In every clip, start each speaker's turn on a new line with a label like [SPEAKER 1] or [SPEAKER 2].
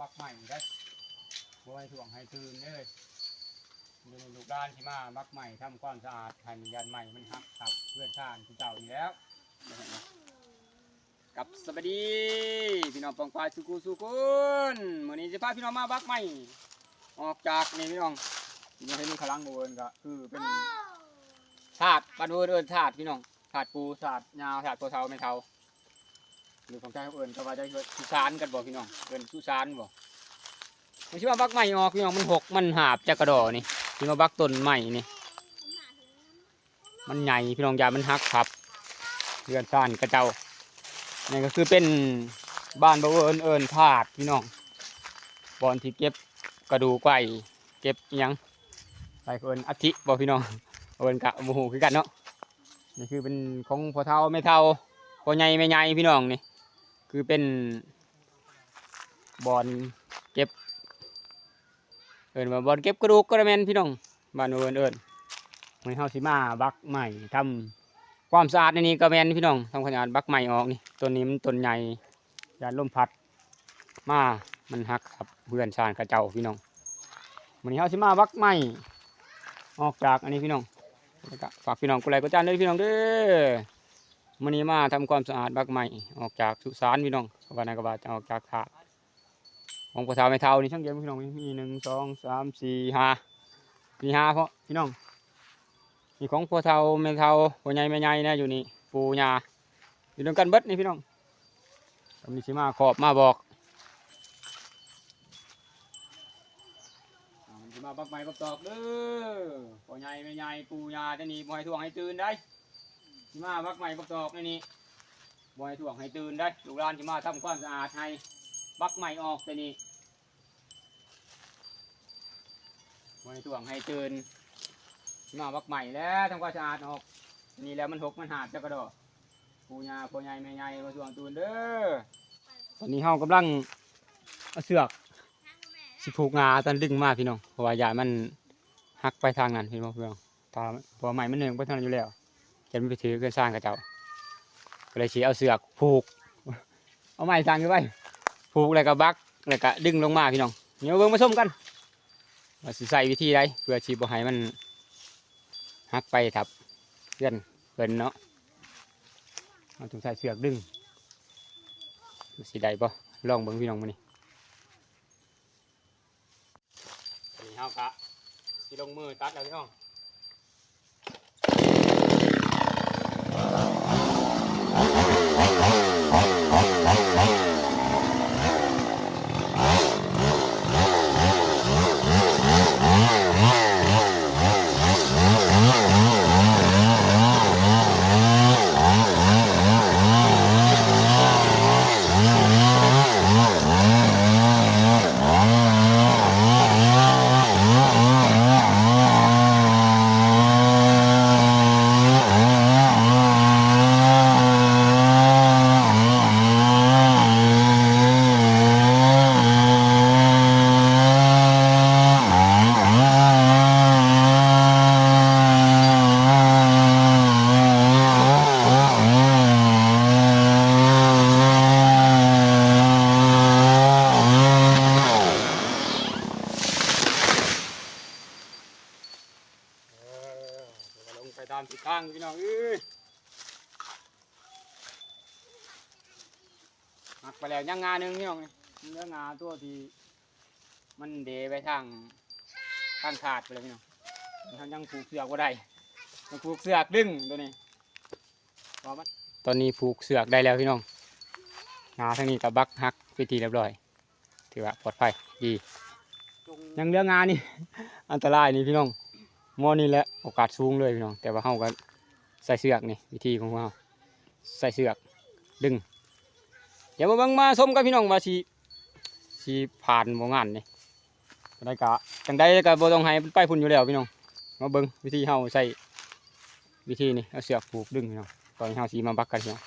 [SPEAKER 1] บักใหม่ได้บ่ให้ถ่วงให้ตื่นเลยอยู่ในลูกด้านที่มาบักใหม่ทำความสะอาดให้มันยันใหม่มันหักตับเพื่อนชาติที่เจ้าอยู่แล้วกับสวัสดีพี่น้องปองปลายสุกุสุกุนมื้อนี้จะพาพี่น้องมาบักใหม่ออกจากนี่พี่น้องพี่น้องเห็นมันขลังโบนก็คือเป็นถาดบ้านโบนเอินถาดพี่น้องถาดปูถาดยาวถาดโพเทาไม่เทา หรือของชายเอินก็ว่าได้สุสานกันบ่พี่น้องเอินสุสานบ่มันชื่อว่าบักใหม่ออกพี่น้องมันหกมันหาบจากกระดอนี่ที่มาบักต้นใหม่นี่ มันใหญ่พี่น้องยามันหักพับเรือนซ่านกระเจ้านี่ก็คือเป็นบ้านบ่เอิญเอิญพาดพี่น้องบอนที่เก็บกระดูกไก่เก็บยังไปเอิญอาทิบ่พี่น้องเอิญกะโมโหคือกันเนาะนี่คือเป็นของพ่อเฒ่าแม่เฒ่าพ่อใหญ่แม่ใหญ่พี่น้องนี่ คือเป็นบอนเก็บเอิญว่าบอนเก็บกระดูกกระแมนพี่น้องบ้านบ่เอิญเอิญมื้อนี้เฮาสิมาบักใหม่ทำความสะอาดในนี้ก็แมนพี่น้องทำความสะอาดบักใหม่ออกนี่ต้นนี้มันต้นใหญ่ยานลมพัดมามันหักครับเพื่อนชาญกระเจ้าพี่น้องวันนี้เขาสิมาบักใหม่ออกจากอันนี้พี่น้องฝากพี่น้องกุไลกุจานด้วยพี่น้องเด้อ วันนี้มาทำความสะอาดบักใหม่ออกจากสุสานพี่น้องวันนั้ก็ว่าจะออกจากถาดของกระเทาไม่เท่านี่ช่างเดียวพี่น้องมีหนึ่งสองสามสี่ห้ามีห้าเพราะพี่น้องมีของพ่อเฒ่าแม่เฒ่าพ่อใหญ่แม่ใหญ่นะอยู่นี่ปูยาอยู่ด้วยกันเบิดนี่พี่น้องมีสิมาขอบมาบอกอ่ามันสิมาบักไม้บักตอกเด้อพ่อใหญ่แม่ใหญ่ปูยาจะหนีบ่ให้ท่วงให้ตื่นได้ สิมาบักไม้บักตอกนี่นี่บ่ให้ท่วงให้ตื่นได้ลูกหลานสิมาทำความสะอาดให้บักไม้ออกแต่นี่บ่ให้ท่วงให้ตื่นมาบักใหม่แล้วทำความสะอาดออก นี่แล้วมันหกมันหาดจะกระโดดปูยาปูใหญ่แม่ใหญ่มาส่วงตูนเด้อตอนนี้เฮากำลังเอาเสือกสิผูกงาตอนดึงมาพี่น้องเพราะว่ายายมันหักไปทางนั้นพี่น้องเพื่อนตาเพราะใหม่มันเหนื่อยไปทางนั้นอยู่แล้ว จะไม่ไปถือเกินสร้างกับเจ้าก็เลยชี้เอาเสือกผูก เอาไม้สร้างขึ้นไปผูกแล้วก็บักแล้วก็ดึงลงมาพี่น้องเดี๋ยวเบิ่งมาชมกันว่าสิใส่วิธีใดเพื่อชีบ่ให้มันหักไปครับเพื่อนเพื่อนเนาะเอาถุงใส่เสือกดึงดูสีใดปะลองเบิ่งพี่น้องมานี่นี่เฮากะสิลงมือตัดแล้วพี่น้อง ตามทิศทางพี่น้องเอ้ยหักไปแล้วยังงาหนึ่งพี่น้องเนื้องาตัวที่มันเดไปทางทางขาดไปเลยพี่น้องมันยังผูกเสือกว่าได้มันผูกเสือกดึงตัวนี้พอมันตอนนี้ผูกเสือกได้แล้วพี่น้องงาทั้งนี้กับบักหักไปทีเรียบร้อย ถือว่าปลอดภัยดียังเรื่องงานนี่ อันตรายนี่พี่น้องห มอนี่แหละโอกาสสูงเลยพี่น้องแต่ว่าเฮาก็ใส่เสือกนี่วิธีของเราใส่เสือกดึง เดี๋ยวมาบิ่งมาชมกันพี่น้องว่าสิสิผ่านบ่งานนี่ไดกะจังได้ก็บ่ต้องให้ไปพุ่นอยู่แล้วพี่น้องมาเบิ่งวิธีเฮาใส่วิธีนี่เอาเสือกผูกดึงพี่น้องตอนเฮาสิมาบักกันพี่น้อง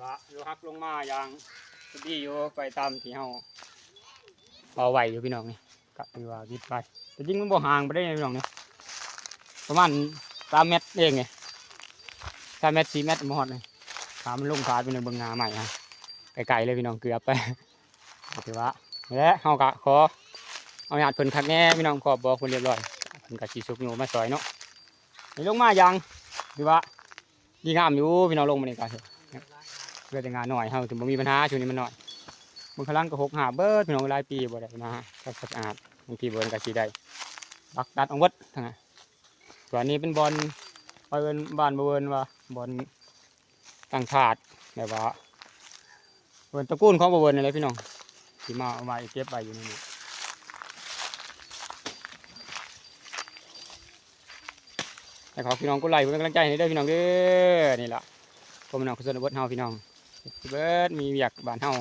[SPEAKER 1] ว่าโยฮักลงมาอย่างดีอยู่ไปตามที่เฮาเอาไว้อยู่พี่น้องนี่ก็คือว่าวิดไปแต่จริงมันบ่ห่างไปได้ไงพี่น้องเนี่ยประมาณสามเมตรเองไงสามเมตรสี่เมตรมอดเลยขามันลงขาดไปในเบิ่งงาใหม่ฮะไกลๆเลยพี่น้องเกือบไปถือว่าและเฮาก็ขอเอาญาติเพิ่นคักแน่พี่น้องขอบบอกเพิ่นเรียบร้อยเพิ่นก็สิสุกอยู่มาซอยเนาะนี่ลงมายังถือว่า ดีงามอยู่พี่น้องลงมาในี่ก็เถอะเพื่อแต่งานหน่อยเฮาถึงบ่มีปัญหาช่วงนี้มันหน่อยบางครั้งก็หกหาเบิดพี่น้องหลายปีบ่ได้มาก็สะอาดบางทีเบิ่นก็สิได้บักดัดอาเบิดทั้งนั้นส่วนนี้เป็นบอลเอิ้นบ้านบ่เอิ้นว่าบอลตั้งถาดแบบว่าเบิ่นตะกูลของบ่เอิ้นนั่นแหละพี่น้องสิมาเอาไว้เก็บไว้อยู่ใน แต่ขอพี่น้องกดไลค์เป็นกำลังใจให้เด้พี่น้องเด้อนี่ล่ะผมน้องคุณสนบทเฮาพี่น้องเบิดมีอยากบานเฮา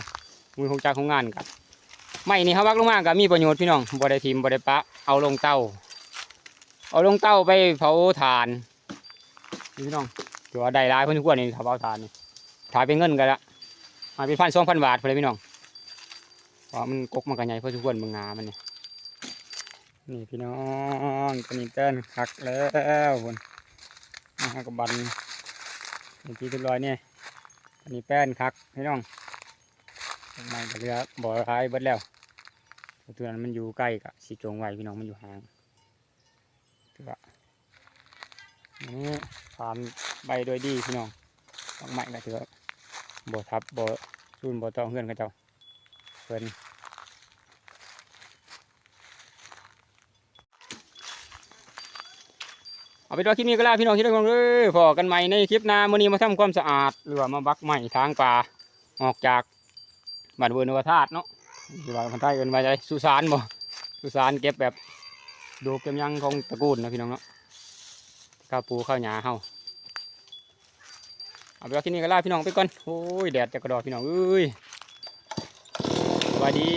[SPEAKER 1] มือของจากของงานกับไม่นี่เฮาวักลงมากับมีประโยชน์พี่น้องบ่ได้ทิมบ่ได้ปะเอาลงเต้าเอาลงเต้าไปเผาถ่านนี่พี่น้องถือว่าได้หลายเพิ่นทุกคนนี่ถ้าเผาถ่านนี่ถ่ายเป็นเงินกันละมาเป็นพันสองพันบาทพอเลยพี่น้องเพราะมันกกมันกันใหญ่เพื่อทุกคนมึงงามันเนี่ย นี่พี่น้องตัวนี้เต้นคักแล้วคนมากับบันเป็นที่เรียบร้อยเนี่ยอันนี้แป้นคักพี่น้องมันก็เรือบ่อท้ายเบิดแล้วตัวนั้นมันอยู่ใกล้กับสีจงไว้พี่น้องมันอยู่ห่างถือว่าอันนี้ฟาร์มใบโดยดีพี่น้องต้องไม้ก็ถือว่าบ่ทับบ่รุ่นบ่ต้องเพื่อนกับเจ้าเพิ่น เอาไปนว่าคลิปนี้ก็แล้วพี่น้องที่ได้ฟังเลยพอกันใหม่ในคลิปหน้ามือนี้มาทำความสะอาดหรือว่ามาบักใหม่ทางป่าออกจากบ้านเวิร์นวธาตุเนาะหรือว่าคนไทยเอิ้นว่าจสุสานบ่สุสานเก็บแบบดูเก็บยังของตระกูลนะพี่น้องเนาะข้าวปูข้าวหญ้าเฮาเอาไปนว่าคลิปนี้ก็ลาพี่น้องไปก่อนโอ้ยแดดจะกระดอพี่น้องเอ้ยสวัสดี